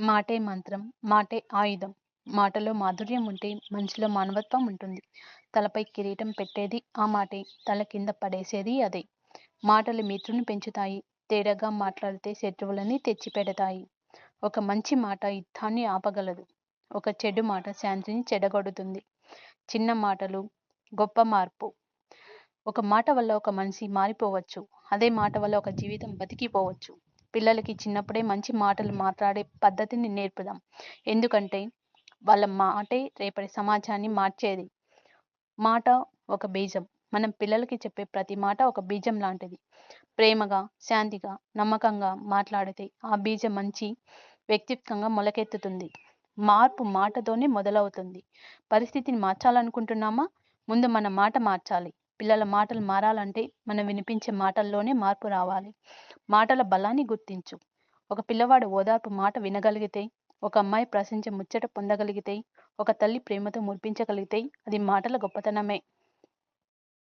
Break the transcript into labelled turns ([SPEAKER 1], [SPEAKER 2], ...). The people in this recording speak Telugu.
[SPEAKER 1] మాటే మంత్రం మాటే ఆయుధం. మాటలో మాధుర్యం ఉంటే మనిషిలో మానవత్వం ఉంటుంది. తలపై కిరీటం పెట్టేది ఆ మాటే తల కింద పడేసేది అదే. మాటలు మిత్రుని పెంచుతాయి తేడాగా మాట్లాడితే శత్రువులని తెచ్చిపెడతాయి. ఒక మంచి మాట యుద్ధాన్ని ఆపగలదు. ఒక చెడు మాట శాంతిని చెడగొడుతుంది. చిన్న మాటలు గొప్ప మార్పు. ఒక మాట వల్ల ఒక మనిషి మారిపోవచ్చు. అదే మాట వల్ల ఒక జీవితం బతికిపోవచ్చు. పిల్లలకి చిన్నప్పుడే మంచి మాటలు మాట్లాడే పద్ధతిని నేర్పుదాం. ఎందుకంటే వాళ్ళ మాటే రేపటి సమాజాన్ని మార్చేది. మాట ఒక బీజం. మనం పిల్లలకి చెప్పే ప్రతి మాట ఒక బీజం లాంటిది. ప్రేమగా శాంతిగా నమ్మకంగా మాట్లాడితే ఆ బీజం మంచి వ్యక్తిత్వంగా మొలకెత్తుతుంది. మార్పు మాటతోనే మొదలవుతుంది. పరిస్థితిని మార్చాలనుకుంటున్నామా? ముందు మన మాట మార్చాలి. పిల్లల మాటలు మారాలంటే మనం వినిపించే మాటల్లోనే మార్పు రావాలి. మాటల బలాన్ని గుర్తించు. ఒక పిల్లవాడు ఓదార్పు మాట వినగలిగితే ఒక అమ్మాయి ప్రశంస ముచ్చట పొందగలిగితే ఒక తల్లి ప్రేమతో మురిపించగలిగితే అది మాటల గొప్పతనమే.